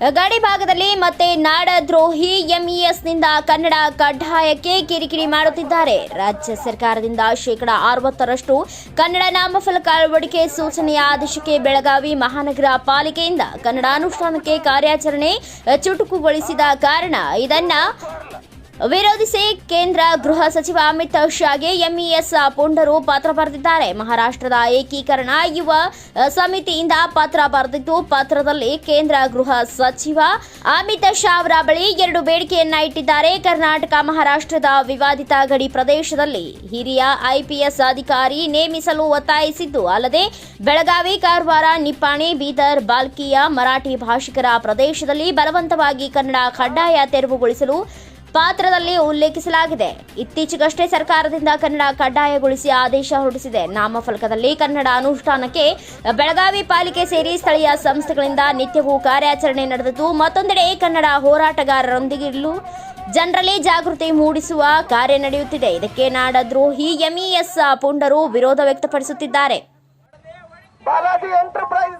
ಗಡಿ ಭಾಗದಲ್ಲಿ ಮತ್ತೆ ನಾಡದ್ರೋಹಿ ಎಂಇಎಸ್ನಿಂದ ಕನ್ನಡ ಕಡ್ಡಾಯಕ್ಕೆ ಕಿರಿಕಿರಿ ಮಾಡುತ್ತಿದ್ದಾರೆ. ರಾಜ್ಯ ಸರ್ಕಾರದಿಂದ ಶೇಕಡ ಅರವತ್ತರಷ್ಟು ಕನ್ನಡ ನಾಮಫಲಕ ಅಳವಡಿಕೆ ಸೂಚನೆಯ ಆದೇಶಕ್ಕೆ ಬೆಳಗಾವಿ ಮಹಾನಗರ ಪಾಲಿಕೆಯಿಂದ ಕನ್ನಡ ಅನುಷ್ಠಾನಕ್ಕೆ ಕಾರ್ಯಾಚರಣೆ ಚುಟುಕುಗೊಳಿಸಿದ ಕಾರಣ ಇದನ್ನ ವಿರೋಧಿಸಿ ಕೇಂದ್ರ ಗೃಹ ಸಚಿವ ಅಮಿತ್ ಶಾಗೆ ಎಂಇಎಸ್ ಪುಂಡರು ಪತ್ರ ಬರೆದಿದ್ದಾರೆ. ಮಹಾರಾಷ್ಟ್ರದ ಏಕೀಕರಣ ಯುವ ಸಮಿತಿಯಿಂದ ಪತ್ರ ಬರೆದಿದ್ದು, ಪತ್ರದಲ್ಲಿ ಕೇಂದ್ರ ಗೃಹ ಸಚಿವ ಅಮಿತ್ ಶಾ ಅವರ ಬಳಿ ಎರಡು ಬೇಡಿಕೆಯನ್ನ ಇಟ್ಟಿದ್ದಾರೆ. ಕರ್ನಾಟಕ, ಮಹಾರಾಷ್ಟ್ರದ ವಿವಾದಿತ ಗಡಿ ಪ್ರದೇಶದಲ್ಲಿ ಹಿರಿಯ ಐಪಿಎಸ್ ಅಧಿಕಾರಿ ನೇಮಿಸಲು ಒತ್ತಾಯಿಸಿದ್ದು, ಅಲ್ಲದೆ ಬೆಳಗಾವಿ, ಕಾರವಾರ, ನಿಪ್ಪಾಣಿ, ಬೀದರ್, ಬಾಲ್ಕಿಯ ಮರಾಠಿ ಭಾಷಿಕರ ಪ್ರದೇಶದಲ್ಲಿ ಬಲವಂತವಾಗಿ ಕನ್ನಡ ಕಡ್ಡಾಯ ತೆರವುಗೊಳಿಸಲು ಪಾತ್ರದಲ್ಲಿ ಉಲ್ಲೇಖಿಸಲಾಗಿದೆ. ಇತ್ತೀಚೆಗಷ್ಟೇ ಸರ್ಕಾರದಿಂದ ಕನ್ನಡ ಕಡ್ಡಾಯಗೊಳಿಸಿ ಆದೇಶ ಹೊರಡಿಸಿದೆ. ನಾಮಫಲಕದಲ್ಲಿ ಕನ್ನಡ ಅನುಷ್ಠಾನಕ್ಕೆ ಬೆಳಗಾವಿ ಪಾಲಿಕೆ ಸೇರಿ ಸ್ಥಳೀಯ ಸಂಸ್ಥೆಗಳಿಂದ ನಿತ್ಯವೂ ಕಾರ್ಯಾಚರಣೆ ನಡೆದಿದ್ದು, ಮತ್ತೊಂದೆಡೆ ಕನ್ನಡ ಹೋರಾಟಗಾರರೊಂದಿಗಿರಲು ಜನರಲ್ಲಿ ಜಾಗೃತಿ ಮೂಡಿಸುವ ಕಾರ್ಯ ನಡೆಯುತ್ತಿದೆ. ಇದಕ್ಕೆ ನಾಡದ್ರೋಹಿ ಎಂಇಎಸ್ ಪುಂಡರು ವಿರೋಧ ವ್ಯಕ್ತಪಡಿಸುತ್ತಿದ್ದಾರೆ. ಬಾಲಾಜಿ ಎಂಟರ್ಪ್ರೈಸ್